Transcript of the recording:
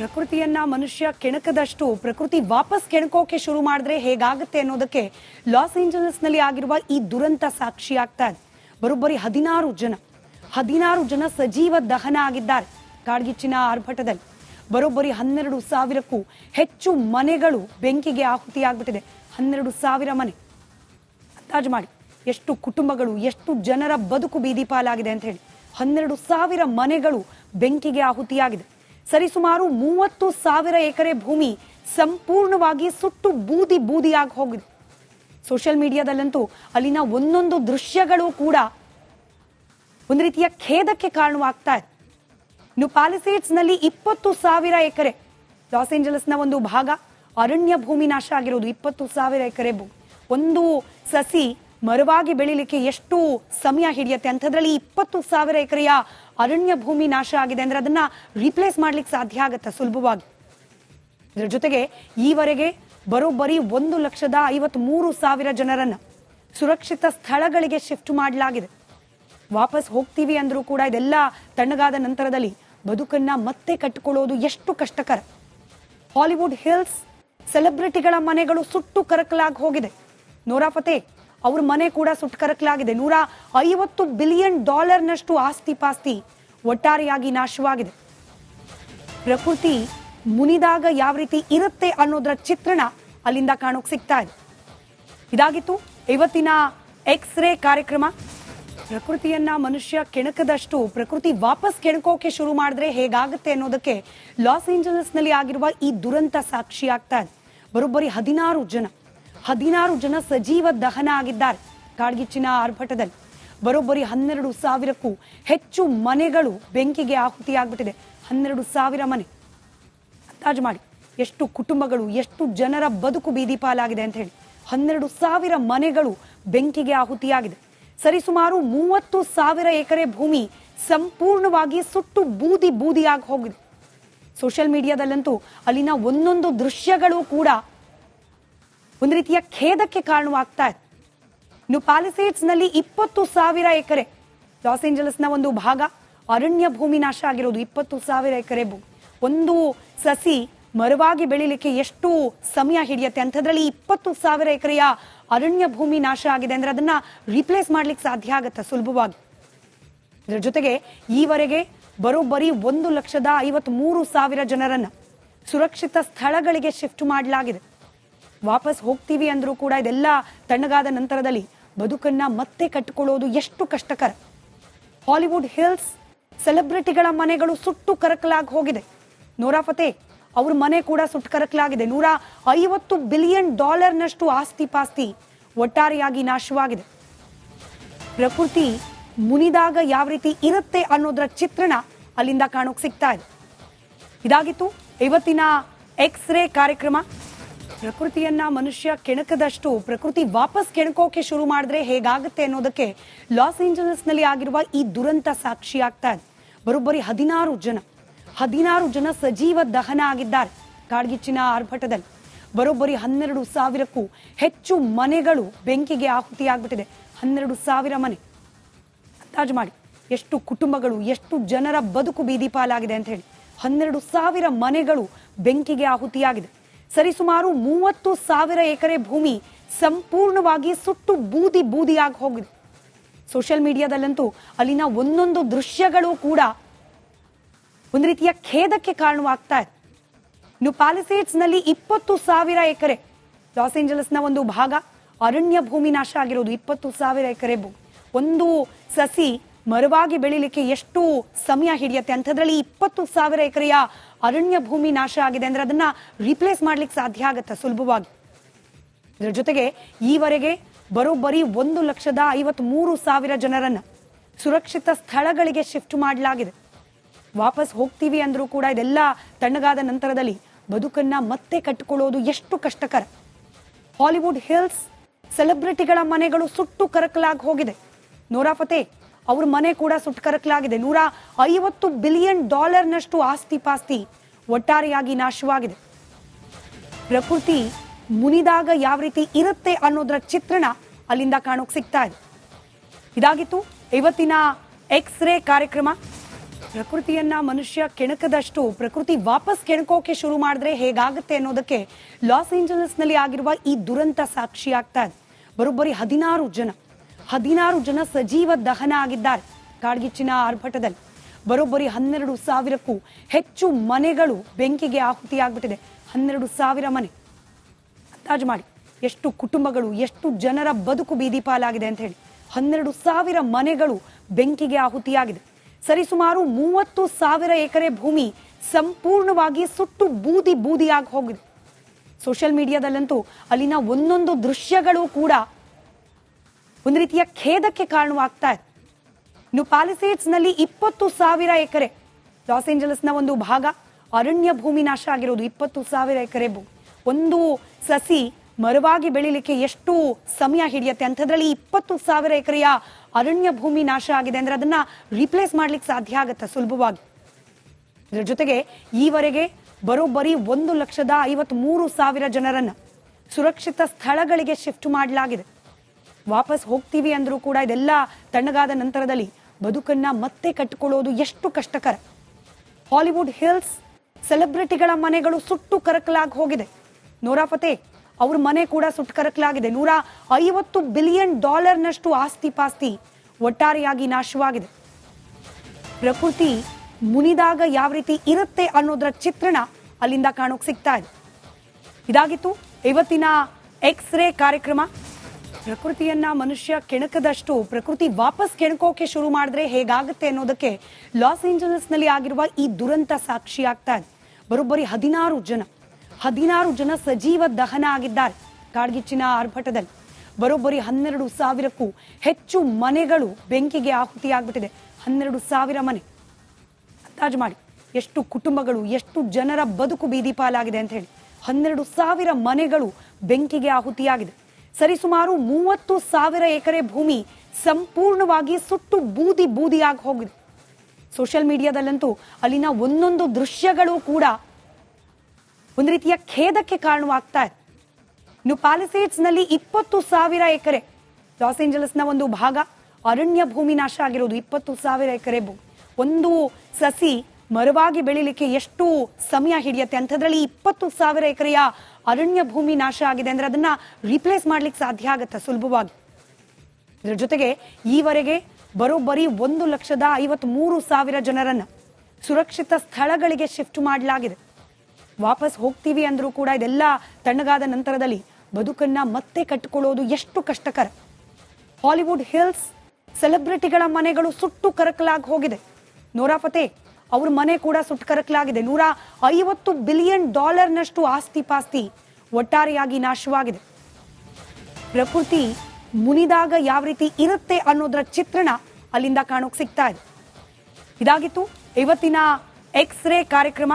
ಪ್ರಕೃತಿಯನ್ನ ಮನುಷ್ಯ ಕೆಣಕದಷ್ಟು ಪ್ರಕೃತಿ ವಾಪಸ್ ಕೆಣಕೋಕೆ ಶುರು ಮಾಡಿದ್ರೆ ಹೇಗಾಗುತ್ತೆ ಅನ್ನೋದಕ್ಕೆ ಲಾಸ್ ಏಂಜಲಸ್ನಲ್ಲಿ ಆಗಿರುವ ಈ ದುರಂತ ಸಾಕ್ಷಿ ಆಗ್ತಾ ಇದೆ. ಬರೋಬ್ಬರಿ ಹದಿನಾರು ಜನ ಹದಿನಾರು ಜನ ಸಜೀವ ದಹನ ಆಗಿದ್ದಾರೆ ಕಾಡ್ಗಿಚ್ಚಿನ ಆರ್ಭಟದಲ್ಲಿ. ಬರೋಬ್ಬರಿ ಹನ್ನೆರಡು ಸಾವಿರಕ್ಕೂ ಹೆಚ್ಚು ಮನೆಗಳು ಬೆಂಕಿಗೆ ಆಹುತಿಯಾಗ್ಬಿಟ್ಟಿದೆ. ಹನ್ನೆರಡು ಸಾವಿರ ಮನೆ. ಅಂದಾಜು ಮಾಡಿ, ಎಷ್ಟು ಕುಟುಂಬಗಳು, ಎಷ್ಟು ಜನರ ಬದುಕು ಬೀದಿ ಪಾಲಾಗಿದೆ ಅಂತ ಹೇಳಿ. ಹನ್ನೆರಡು ಸಾವಿರ ಮನೆಗಳು ಬೆಂಕಿಗೆ ಆಹುತಿಯಾಗಿದೆ. ಸರಿಸುಮಾರು ಮೂವತ್ತು ಸಾವಿರ ಎಕರೆ ಭೂಮಿ ಸಂಪೂರ್ಣವಾಗಿ ಸುಟ್ಟು ಬೂದಿ ಬೂದಿಯಾಗಿ ಹೋಗಿದೆ. ಸೋಷಿಯಲ್ ಮೀಡಿಯಾದಲ್ಲಂತೂ ಅಲ್ಲಿನ ಒಂದೊಂದು ದೃಶ್ಯಗಳು ಕೂಡ ಒಂದು ರೀತಿಯ ಖೇದಕ್ಕೆ ಕಾರಣವಾಗ್ತಾ ಇದೆ. ಇನ್ನು ಇಪ್ಪತ್ತು ಸಾವಿರ ಎಕರೆ, ಲಾಸ್ ಏಂಜಲಸ್ನ ಒಂದು ಭಾಗ ಅರಣ್ಯ ಭೂಮಿ ನಾಶ ಆಗಿರೋದು ಇಪ್ಪತ್ತು ಸಾವಿರ ಎಕರೆ ಭೂಮಿ. ಒಂದು ಸಸಿ ಮರವಾಗಿ ಬೆಳಿಲಿಕ್ಕೆ ಎಷ್ಟು ಸಮಯ ಹಿಡಿಯುತ್ತೆ? ಅಂಥದ್ರಲ್ಲಿ ಇಪ್ಪತ್ತು ಸಾವಿರ ಎಕರೆಯ ಅರಣ್ಯ ಭೂಮಿ ನಾಶ ಆಗಿದೆ ಅಂದ್ರೆ ಅದನ್ನ ರೀಪ್ಲೇಸ್ ಮಾಡ್ಲಿಕ್ಕೆ ಸಾಧ್ಯ ಆಗುತ್ತಾ ಸುಲಭವಾಗಿ? ಇದರ ಜೊತೆಗೆ ಈವರೆಗೆ ಬರೋಬ್ಬರಿ ಒಂದು ಲಕ್ಷದ ಐವತ್ ಮೂರು ಸಾವಿರ ಜನರನ್ನ ಸುರಕ್ಷಿತ ಸ್ಥಳಗಳಿಗೆ ಶಿಫ್ಟ್ ಮಾಡಲಾಗಿದೆ. ವಾಪಸ್ ಹೋಗ್ತೀವಿ ಅಂದ್ರೂ ಕೂಡ ಇದೆಲ್ಲ ತಣ್ಣಗಾದ ನಂತರದಲ್ಲಿ ಬದುಕನ್ನ ಮತ್ತೆ ಕಟ್ಟಿಕೊಳ್ಳೋದು ಎಷ್ಟು ಕಷ್ಟಕರ. ಹಾಲಿವುಡ್ ಹಿಲ್ಸ್ ಸೆಲೆಬ್ರಿಟಿಗಳ ಮನೆಗಳು ಸುಟ್ಟು ಕರಕಲಾಗಿ ಹೋಗಿದೆ. ನೋರಾ ಅವ್ರ ಮನೆ ಕೂಡ ಸುಟ್ಟು ಕರಕಲಾಗಿದೆ. ನೂರ ಐವತ್ತು ಬಿಲಿಯನ್ ಡಾಲರ್ನಷ್ಟು ಆಸ್ತಿ ಪಾಸ್ತಿ ಒಟ್ಟಾರೆಯಾಗಿ ನಾಶವಾಗಿದೆ. ಪ್ರಕೃತಿ ಮುನಿದಾಗ ಯಾವ ರೀತಿ ಇರುತ್ತೆ ಅನ್ನೋದರ ಚಿತ್ರಣ ಅಲ್ಲಿಂದ ಕಾಣೋಕ್ ಸಿಗ್ತಾ ಇದೆ. ಇದಾಗಿತ್ತು ಇವತ್ತಿನ ಎಕ್ಸ್ ರೇ ಕಾರ್ಯಕ್ರಮ. ಪ್ರಕೃತಿಯನ್ನ ಮನುಷ್ಯ ಕೆಣಕದಷ್ಟು ಪ್ರಕೃತಿ ವಾಪಸ್ ಕೆಣಕೋಕೆ ಶುರು ಮಾಡಿದ್ರೆ ಹೇಗಾಗುತ್ತೆ ಅನ್ನೋದಕ್ಕೆ ಲಾಸ್ ಏಂಜಲಸ್ನಲ್ಲಿ ಆಗಿರುವ ಈ ದುರಂತ ಸಾಕ್ಷಿ ಆಗ್ತಾ ಇದೆ. ಬರೋಬ್ಬರಿ ಹದಿನಾರು ಜನ. ಹದಿನಾರು ಜನ ಸಜೀವ ದಹನ ಆಗಿದ್ದಾರೆ. ಕಾಡ್ಗಿಚ್ಚಿನ ಆರ್ಭಟದಲ್ಲಿ ಬರೋಬ್ಬರಿ ಹನ್ನೆರಡು ಸಾವಿರಕ್ಕೂ ಹೆಚ್ಚು ಮನೆಗಳು ಬೆಂಕಿಗೆ ಆಹುತಿಯಾಗ್ಬಿಟ್ಟಿದೆ. ಹನ್ನೆರಡು ಸಾವಿರ ಮನೆ. ಅಂದಾಜು ಮಾಡಿ, ಎಷ್ಟು ಕುಟುಂಬಗಳು, ಎಷ್ಟು ಜನರ ಬದುಕು ಬೀದಿ ಪಾಲಾಗಿದೆ ಅಂತ ಹೇಳಿ. ಹನ್ನೆರಡು ಸಾವಿರ ಮನೆಗಳು ಬೆಂಕಿಗೆ ಆಹುತಿಯಾಗಿದೆ. ಸರಿಸುಮಾರು ಮೂವತ್ತು ಸಾವಿರ ಎಕರೆ ಭೂಮಿ ಸಂಪೂರ್ಣವಾಗಿ ಸುಟ್ಟು ಬೂದಿ ಬೂದಿಯಾಗಿ ಹೋಗಿದೆ. ಸೋಷಿಯಲ್ ಮೀಡಿಯಾದಲ್ಲಂತೂ ಅಲ್ಲಿನ ಒಂದೊಂದು ದೃಶ್ಯಗಳು ಕೂಡ ಒಂದು ರೀತಿಯ ಖೇದಕ್ಕೆ ಕಾರಣವಾಗ್ತಾ ಇದೆ ಇನ್ನು ಪ್ಯಾಲಿಸೇಡ್ಸ್ನಲ್ಲಿ ಇಪ್ಪತ್ತು ಸಾವಿರ ಎಕರೆ, ಲಾಸ್ ಏಂಜಲಸ್ನ ಒಂದು ಭಾಗ ಅರಣ್ಯ ಭೂಮಿ ನಾಶ ಆಗಿರೋದು ಇಪ್ಪತ್ತು ಸಾವಿರ ಎಕರೆ ಒಂದು ಸಸಿ ಮರವಾಗಿ ಬೆಳಿಲಿಕ್ಕೆ ಎಷ್ಟು ಸಮಯ ಹಿಡಿಯುತ್ತೆ? ಅಂಥದ್ರಲ್ಲಿ ಇಪ್ಪತ್ತು ಸಾವಿರ ಎಕರೆಯ ಅರಣ್ಯ ಭೂಮಿ ನಾಶ ಆಗಿದೆ ಅಂದ್ರೆ ಅದನ್ನ ರೀಪ್ಲೇಸ್ ಮಾಡ್ಲಿಕ್ಕೆ ಸಾಧ್ಯ ಆಗತ್ತೆ ಸುಲಭವಾಗಿ? ಇದರ ಜೊತೆಗೆ ಈವರೆಗೆ ಬರೋಬ್ಬರಿ ಒಂದು ಲಕ್ಷದ ಐವತ್ ಮೂರು ಸಾವಿರ ಜನರನ್ನ ಸುರಕ್ಷಿತ ಸ್ಥಳಗಳಿಗೆ ಶಿಫ್ಟ್ ಮಾಡಲಾಗಿದೆ. ವಾಪಸ್ ಹೋಗ್ತೀವಿ ಅಂದ್ರೂ ಕೂಡ ಇದೆಲ್ಲ ತಣ್ಣಗಾದ ನಂತರದಲ್ಲಿ ಬದುಕನ್ನ ಮತ್ತೆ ಕಟ್ಟಿಕೊಳ್ಳೋದು ಎಷ್ಟು ಕಷ್ಟಕರ. ಹಾಲಿವುಡ್ ಹಿಲ್ಸ್ ಸೆಲೆಬ್ರಿಟಿಗಳ ಮನೆಗಳು ಸುಟ್ಟು ಕರಕಲಾಗಿ ಹೋಗಿದೆ. ನೋರಾ ಫತೆ, ಅವ್ರ ಮನೆ ಕೂಡ ಸುಟ್ಟು ಕರಕಲಾಗಿದೆ. ನೂರ ಐವತ್ತು ಬಿಲಿಯನ್ ಡಾಲರ್ನಷ್ಟು ಆಸ್ತಿ ಪಾಸ್ತಿ ಒಟ್ಟಾರೆಯಾಗಿ ನಾಶವಾಗಿದೆ. ಪ್ರಕೃತಿ ಮುನಿದಾಗ ಯಾವ ರೀತಿ ಇರುತ್ತೆ ಅನ್ನೋದರ ಚಿತ್ರಣ ಅಲ್ಲಿಂದ ಕಾಣೋಕ್ ಸಿಗ್ತಾ ಇದೆ. ಇದಾಗಿತ್ತು ಇವತ್ತಿನ ಎಕ್ಸ್ ರೇ ಕಾರ್ಯಕ್ರಮ. ಪ್ರಕೃತಿಯನ್ನ ಮನುಷ್ಯ ಕೆಣಕದಷ್ಟು ಪ್ರಕೃತಿ ವಾಪಸ್ ಕೆಣಕೋಕೆ ಶುರು ಮಾಡಿದ್ರೆ ಹೇಗಾಗುತ್ತೆ ಅನ್ನೋದಕ್ಕೆ ಲಾಸ್ ಏಂಜಲಸ್ನಲ್ಲಿ ಆಗಿರುವ ಈ ದುರಂತ ಸಾಕ್ಷಿ ಆಗ್ತಾ ಇದೆ. ಬರೋಬ್ಬರಿ ಹದಿನಾರು ಜನ ಹದಿನಾರು ಜನ ಸಜೀವ ದಹನ ಆಗಿದ್ದಾರೆ ಕಾಡ್ಗಿಚ್ಚಿನ ಆರ್ಭಟದಲ್ಲಿ. ಬರೋಬ್ಬರಿ ಹನ್ನೆರಡು ಸಾವಿರಕ್ಕೂ ಹೆಚ್ಚು ಮನೆಗಳು ಬೆಂಕಿಗೆ ಆಹುತಿಯಾಗ್ಬಿಟ್ಟಿದೆ. ಹನ್ನೆರಡು ಸಾವಿರ ಮನೆ. ಅಂದಾಜು ಮಾಡಿ, ಎಷ್ಟು ಕುಟುಂಬಗಳು, ಎಷ್ಟು ಜನರ ಬದುಕು ಬೀದಿ ಪಾಲಾಗಿದೆ ಅಂತ ಹೇಳಿ. ಹನ್ನೆರಡು ಸಾವಿರ ಮನೆಗಳು ಬೆಂಕಿಗೆ ಆಹುತಿಯಾಗಿದೆ. ಸರಿಸುಮಾರು ಮೂವತ್ತು ಸಾವಿರ ಎಕರೆ ಭೂಮಿ ಸಂಪೂರ್ಣವಾಗಿ ಸುಟ್ಟು ಬೂದಿ ಬೂದಿಯಾಗಿ ಹೋಗಿದೆ. ಸೋಷಿಯಲ್ ಮೀಡಿಯಾದಲ್ಲಂತೂ ಅಲ್ಲಿನ ಒಂದೊಂದು ದೃಶ್ಯಗಳು ಕೂಡ ಒಂದು ರೀತಿಯ ಖೇದಕ್ಕೆ ಕಾರಣವಾಗ್ತಾ ಇದೆ. ಇನ್ನು ಪ್ಯಾಲಿಸೇಡ್ಸ್ನಲ್ಲಿ ಇಪ್ಪತ್ತು ಸಾವಿರ ಎಕರೆ, ಲಾಸ್ ಏಂಜಲಸ್ನ ಒಂದು ಭಾಗ ಅರಣ್ಯ ಭೂಮಿ ನಾಶ ಆಗಿರೋದು ಇಪ್ಪತ್ತು ಸಾವಿರ ಎಕರೆ ಭೂಮಿ. ಒಂದು ಸಸಿ ಮರವಾಗಿ ಬೆಳಿಲಿಕ್ಕೆ ಎಷ್ಟು ಸಮಯ ಹಿಡಿಯುತ್ತೆ? ಅಂಥದ್ರಲ್ಲಿ ಇಪ್ಪತ್ತು ಸಾವಿರ ಎಕರೆಯ ಅರಣ್ಯ ಭೂಮಿ ನಾಶ ಆಗಿದೆ ಅಂದ್ರೆ ಅದನ್ನ ರೀಪ್ಲೇಸ್ ಮಾಡ್ಲಿಕ್ಕೆ ಸಾಧ್ಯ ಆಗುತ್ತಾ ಸುಲಭವಾಗಿ? ಇದರ ಜೊತೆಗೆ ಈವರೆಗೆ ಬರೋಬ್ಬರಿ ಒಂದು ಲಕ್ಷದ ಐವತ್ ಮೂರು ಸಾವಿರ ಜನರನ್ನ ಸುರಕ್ಷಿತ ಸ್ಥಳಗಳಿಗೆ ಶಿಫ್ಟ್ ಮಾಡಲಾಗಿದೆ. ವಾಪಸ್ ಹೋಗ್ತೀವಿ ಅಂದ್ರೂ ಕೂಡ ಇದೆಲ್ಲ ತಣ್ಣಗಾದ ನಂತರದಲ್ಲಿ ಬದುಕನ್ನ ಮತ್ತೆ ಕಟ್ಟಿಕೊಳ್ಳೋದು ಎಷ್ಟು ಕಷ್ಟಕರ. ಹಾಲಿವುಡ್ ಹಿಲ್ಸ್ ಸೆಲೆಬ್ರಿಟಿಗಳ ಮನೆಗಳು ಸುಟ್ಟು ಕರಕಲಾಗಿ ಹೋಗಿದೆ. ನೋರಾ ಫತೆ ಅವ್ರ ಮನೆ ಕೂಡ ಸುಟ್ಕರಕಲಾಗಿದೆ. ನೂರ ಐವತ್ತು ಬಿಲಿಯನ್ ಡಾಲರ್ನಷ್ಟು ಆಸ್ತಿ ಪಾಸ್ತಿ ಒಟ್ಟಾರೆಯಾಗಿ ನಾಶವಾಗಿದೆ. ಪ್ರಕೃತಿ ಮುನಿದಾಗ ಯಾವ ರೀತಿ ಇರುತ್ತೆ ಅನ್ನೋದರ ಚಿತ್ರಣ ಅಲ್ಲಿಂದ ಕಾಣೋಕೆ ಸಿಗ್ತಾ ಇದೆ. ಇದಾಗಿತ್ತು ಇವತ್ತಿನ ಎಕ್ಸ್ ರೇ ಕಾರ್ಯಕ್ರಮ. ಪ್ರಕೃತಿಯನ್ನ ಮನುಷ್ಯ ಕೆಣಕದಷ್ಟು ಪ್ರಕೃತಿ ವಾಪಸ್ ಕೆಣಕೋಕೆ ಶುರು ಮಾಡಿದ್ರೆ ಹೇಗಾಗುತ್ತೆ ಅನ್ನೋದಕ್ಕೆ ಲಾಸ್ ಏಂಜಲಸ್ನಲ್ಲಿ ಆಗಿರುವ ಈ ದುರಂತ ಸಾಕ್ಷಿಯಾಗ್ತಾ ಇದೆ. ಬರೋಬ್ಬರಿ ಹದಿನಾರು ಜನ. ಹದಿನಾರು ಜನ ಸಜೀವ ದಹನ ಆಗಿದ್ದಾರೆ. ಕಾಡ್ಗಿಚ್ಚಿನ ಆರ್ಭಟದಲ್ಲಿ ಬರೋಬ್ಬರಿ ಹನ್ನೆರಡು ಸಾವಿರಕ್ಕೂ ಹೆಚ್ಚು ಮನೆಗಳು ಬೆಂಕಿಗೆ ಆಹುತಿಯಾಗ್ಬಿಟ್ಟಿದೆ. ಹನ್ನೆರಡು ಸಾವಿರ ಮನೆ. ಅಂದಾಜು ಮಾಡಿ, ಎಷ್ಟು ಕುಟುಂಬಗಳು, ಎಷ್ಟು ಜನರ ಬದುಕು ಬೀದಿ ಪಾಲಾಗಿದೆ ಅಂತ ಹೇಳಿ. ಹನ್ನೆರಡು ಸಾವಿರ ಮನೆಗಳು ಬೆಂಕಿಗೆ ಆಹುತಿಯಾಗಿದೆ. ಸರಿಸುಮಾರು ಮೂವತ್ತು ಸಾವಿರ ಎಕರೆ ಭೂಮಿ ಸಂಪೂರ್ಣವಾಗಿ ಸುಟ್ಟು ಬೂದಿ ಬೂದಿಯಾಗಿ ಹೋಗಿದೆ. ಸೋಷಿಯಲ್ ಮೀಡಿಯಾದಲ್ಲಂತೂ ಅಲ್ಲಿನ ಒಂದೊಂದು ದೃಶ್ಯಗಳು ಕೂಡ ಒಂದು ರೀತಿಯ ಖೇದಕ್ಕೆ ಕಾರಣವಾಗ್ತಾ ಇದೆ ಇನ್ನು ಇಪ್ಪತ್ತು ಸಾವಿರ ಎಕರೆ, ಲಾಸ್ ಏಂಜಲಸ್ನ ಒಂದು ಭಾಗ ಅರಣ್ಯ ಭೂಮಿ ನಾಶ ಆಗಿರೋದು ಇಪ್ಪತ್ತು ಸಾವಿರ ಎಕರೆ ಒಂದು ಸಸಿ ಮರವಾಗಿ ಬೆಳಿಲಿಕ್ಕೆ ಎಷ್ಟು ಸಮಯ ಹಿಡಿಯುತ್ತೆ? ಅಂಥದ್ರಲ್ಲಿ ಇಪ್ಪತ್ತು ಸಾವಿರ ಎಕರೆಯ ಅರಣ್ಯ ಭೂಮಿ ನಾಶ ಆಗಿದೆ ಅಂದ್ರೆ ಅದನ್ನ ರಿಪ್ಲೇಸ್ ಮಾಡ್ಲಿಕ್ಕೆ ಸಾಧ್ಯ ಆಗುತ್ತೆ ಸುಲಭವಾಗಿ? ಇದರ ಜೊತೆಗೆ ಈವರೆಗೆ ಬರೋಬ್ಬರಿ ಒಂದು ಲಕ್ಷದ ಐವತ್ತ್ ಮೂರು ಸಾವಿರ ಜನರನ್ನ ಸುರಕ್ಷಿತ ಸ್ಥಳಗಳಿಗೆ ಶಿಫ್ಟ್ ಮಾಡಲಾಗಿದೆ. ವಾಪಸ್ ಹೋಗ್ತೀವಿ ಅಂದರೂ ಕೂಡ ಇದೆಲ್ಲ ತಣ್ಣಗಾದ ನಂತರದಲ್ಲಿ ಬದುಕನ್ನ ಮತ್ತೆ ಕಟ್ಟಿಕೊಳ್ಳೋದು ಎಷ್ಟು ಕಷ್ಟಕರ. ಹಾಲಿವುಡ್ ಹಿಲ್ಸ್ ಸೆಲೆಬ್ರಿಟಿಗಳ ಮನೆಗಳು ಸುಟ್ಟು ಕರಕಲಾಗಿ ಹೋಗಿದೆ. ನೋರಾ ಫತೇ, ಅವ್ರ ಮನೆ ಕೂಡ ಸುಟ್ಟು ಕರಕಲಾಗಿದೆ. ನೂರ ಐವತ್ತು ಬಿಲಿಯನ್ ಡಾಲರ್ನಷ್ಟು ಆಸ್ತಿ ಪಾಸ್ತಿ ಒಟ್ಟಾರೆಯಾಗಿ ನಾಶವಾಗಿದೆ. ಪ್ರಕೃತಿ ಮುನಿದಾಗ ಯಾವ ರೀತಿ ಇರುತ್ತೆ ಅನ್ನೋದರ ಚಿತ್ರಣ ಅಲ್ಲಿಂದ ಕಾಣೋಕೆ ಸಿಗ್ತಾ ಇದೆ. ಇದಾಗಿತ್ತು ಇವತ್ತಿನ ಎಕ್ಸ್ ರೇ ಕಾರ್ಯಕ್ರಮ. ಪ್ರಕೃತಿಯನ್ನ ಮನುಷ್ಯ ಕೆಣಕದಷ್ಟು ಪ್ರಕೃತಿ ವಾಪಸ್ ಕೆಣಕೋಕೆ ಶುರು ಮಾಡಿದ್ರೆ ಹೇಗಾಗುತ್ತೆ ಅನ್ನೋದಕ್ಕೆ ಲಾಸ್ ಏಂಜಲಸ್ನಲ್ಲಿ ಆಗಿರುವ ಈ ದುರಂತ ಸಾಕ್ಷಿಯಾಗ್ತಾ ಇದೆ. ಬರೋಬ್ಬರಿ ಹದಿನಾರು ಜನ ಹದಿನಾರು ಜನ ಸಜೀವ ದಹನ ಆಗಿದ್ದಾರೆ ಕಾಡ್ಗಿಚ್ಚಿನ ಆರ್ಭಟದಲ್ಲಿ. ಬರೋಬ್ಬರಿ ಹನ್ನೆರಡು ಸಾವಿರಕ್ಕೂ ಹೆಚ್ಚು ಮನೆಗಳು ಬೆಂಕಿಗೆ ಆಹುತಿಯಾಗ್ಬಿಟ್ಟಿದೆ. ಹನ್ನೆರಡು ಸಾವಿರ ಮನೆ. ಅಂದಾಜು ಮಾಡಿ, ಎಷ್ಟು ಕುಟುಂಬಗಳು, ಎಷ್ಟು ಜನರ ಬದುಕು ಬೀದಿ ಪಾಲಾಗಿದೆ ಅಂತ ಹೇಳಿ. ಹನ್ನೆರಡು ಸಾವಿರ ಮನೆಗಳು ಬೆಂಕಿಗೆ ಆಹುತಿಯಾಗಿದೆ. ಸರಿಸುಮಾರು ಮೂವತ್ತು ಸಾವಿರ ಎಕರೆ ಭೂಮಿ ಸಂಪೂರ್ಣವಾಗಿ ಸುಟ್ಟು ಬೂದಿ ಬೂದಿಯಾಗಿ ಹೋಗಿದೆ. ಸೋಷಿಯಲ್ ಮೀಡಿಯಾದಲ್ಲಂತೂ ಅಲ್ಲಿನ ಒಂದೊಂದು ದೃಶ್ಯಗಳು ಕೂಡ ಒಂದು ರೀತಿಯ ಖೇದಕ್ಕೆ ಕಾರಣವಾಗ್ತಾ ಇದೆ. ಇನ್ನು ಪ್ಯಾಲಿಸೇಡ್ಸ್ನಲ್ಲಿ ಇಪ್ಪತ್ತು ಸಾವಿರ ಎಕರೆ, ಲಾಸ್ ಏಂಜಲಸ್ನ ಒಂದು ಭಾಗ ಅರಣ್ಯ ಭೂಮಿ ನಾಶ ಆಗಿರೋದು ಇಪ್ಪತ್ತು ಸಾವಿರ ಎಕರೆ ಒಂದು ಸಸಿ ಮರವಾಗಿ ಬೆಳಿಲಿಕ್ಕೆ ಎಷ್ಟು ಸಮಯ ಹಿಡಿಯುತ್ತೆ. ಅಂಥದ್ರಲ್ಲಿ ಇಪ್ಪತ್ತು ಸಾವಿರ ಎಕರೆಯ ಅರಣ್ಯ ಭೂಮಿ ನಾಶ ಆಗಿದೆ ಅಂದ್ರೆ ಅದನ್ನ ರಿಪ್ಲೇಸ್ ಮಾಡ್ಲಿಕ್ಕೆ ಸಾಧ್ಯ ಆಗುತ್ತೆ ಸುಲಭವಾಗಿ? ಇದರ ಜೊತೆಗೆ ಈವರೆಗೆ ಬರೋಬ್ಬರಿ ಒಂದು ಲಕ್ಷದ ಐವತ್ತ್ ಮೂರು ಸಾವಿರ ಜನರನ್ನ ಸುರಕ್ಷಿತ ಸ್ಥಳಗಳಿಗೆ ಶಿಫ್ಟ್ ಮಾಡಲಾಗಿದೆ. ವಾಪಸ್ ಹೋಗ್ತೀವಿ ಅಂದ್ರೂ ಕೂಡ ಇದೆಲ್ಲ ತಣ್ಣಗಾದ ನಂತರದಲ್ಲಿ ಬದುಕನ್ನ ಮತ್ತೆ ಕಟ್ಟಿಕೊಳ್ಳೋದು ಎಷ್ಟು ಕಷ್ಟಕರ. ಹಾಲಿವುಡ್ ಹಿಲ್ಸ್ ಸೆಲೆಬ್ರಿಟಿಗಳ ಮನೆಗಳು ಸುಟ್ಟು ಕರಕಲಾಗಿ ಹೋಗಿದೆ. ನೋರಾ ಫತೆ ಅವ್ರ ಮನೆ ಕೂಡ ಸುಟ್ಟು ಕರಕಲಾಗಿದೆ ನೂರ ಐವತ್ತು ಬಿಲಿಯನ್ ಡಾಲರ್ನಷ್ಟು ಆಸ್ತಿ ಪಾಸ್ತಿ ಒಟ್ಟಾರೆಯಾಗಿ ನಾಶವಾಗಿದೆ. ಪ್ರಕೃತಿ ಮುನಿದಾಗ ಯಾವ ರೀತಿ ಇರುತ್ತೆ ಅನ್ನೋದರ ಚಿತ್ರಣ ಅಲ್ಲಿಂದ ಕಾಣೋಕ್ ಸಿಗ್ತಾ ಇದೆ. ಇದಾಗಿತ್ತು ಇವತ್ತಿನ ಎಕ್ಸ್ ರೇ ಕಾರ್ಯಕ್ರಮ.